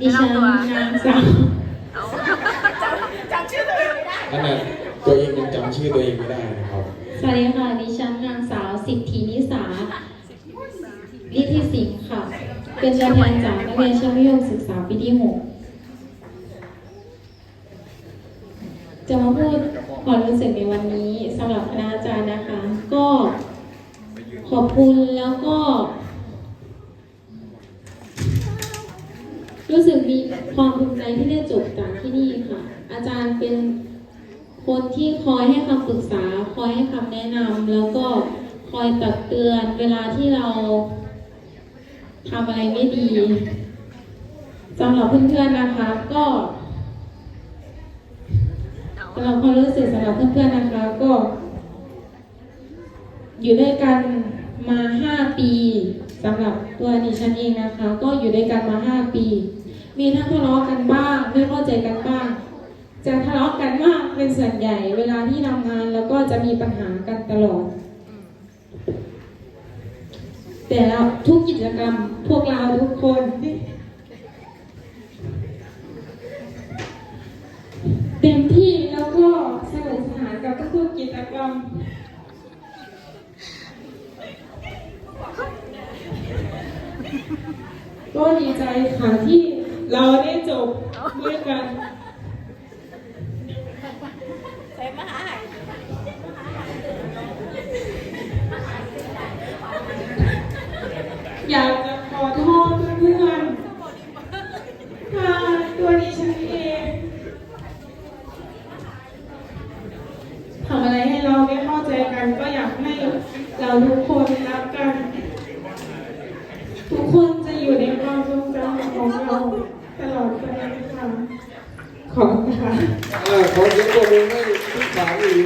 ดิฉันนางสาวจำชื่อตัวเองไม่ได้ขนาดตัวเองยังจำชื่อตัวเองไม่ได้นะครับ สวัสดีค่ะดิฉันนางสาวสิทธินิสาลิทธิสิงห์ค่ะ เป็นตัวแทนจากนักเรียนชั้นมัธยมศึกษาปีที่หกจะมาพูดความรู้สึกในวันนี้สำหรับคณะอาจารย์นะคะ ก็ขอบคุณแล้วก็ รู้สึกมีความภูมิใจที่ได้จบจากที่นี่ค่ะ อาจารย์เป็นคนที่คอยให้คำปรึกษา คอยให้คำแนะนำแล้วก็คอยตักเตือนเวลาที่เราทำอะไรไม่ดีสำหรับเพื่อนๆนะคะก็สำหรับความรู้สึกสำหรับเพื่อนๆนะคะก็ อยู่ด้วยกันมาห้าปี สำหรับตัวดิฉันเองนะคะ ก็อยู่ด้วยกันมาห้าปี มีทั้งทะเลาะกันบ้างไม่เข้าใจกันบ้าง จะทะเลาะกันมากเป็นส่วนใหญ่ เวลาที่ทำงานแล้วก็จะมีปัญหากันตลอด แต่แล้วทุกกิจกรรมพวกเราทุกคนเต็มที่แล้วก็สนุกสนานกับทุกกิจกรรม ก็ดีใจค่ะที่เราได้จบด้วยกันใส่มาอยากจะขอโทษเพื่อนๆค่ะตัวดิฉันเองทำอะไรให้เราไม่เข้าใจกันก็อยากให้เราทุกคนรักกัน ทุกคนจะอยู่ในความทรงจำ ของเราตลอดไปค่ะขอบคุณค่ะอ่าขอเสียงปรบมือให้ทุกสาวอีก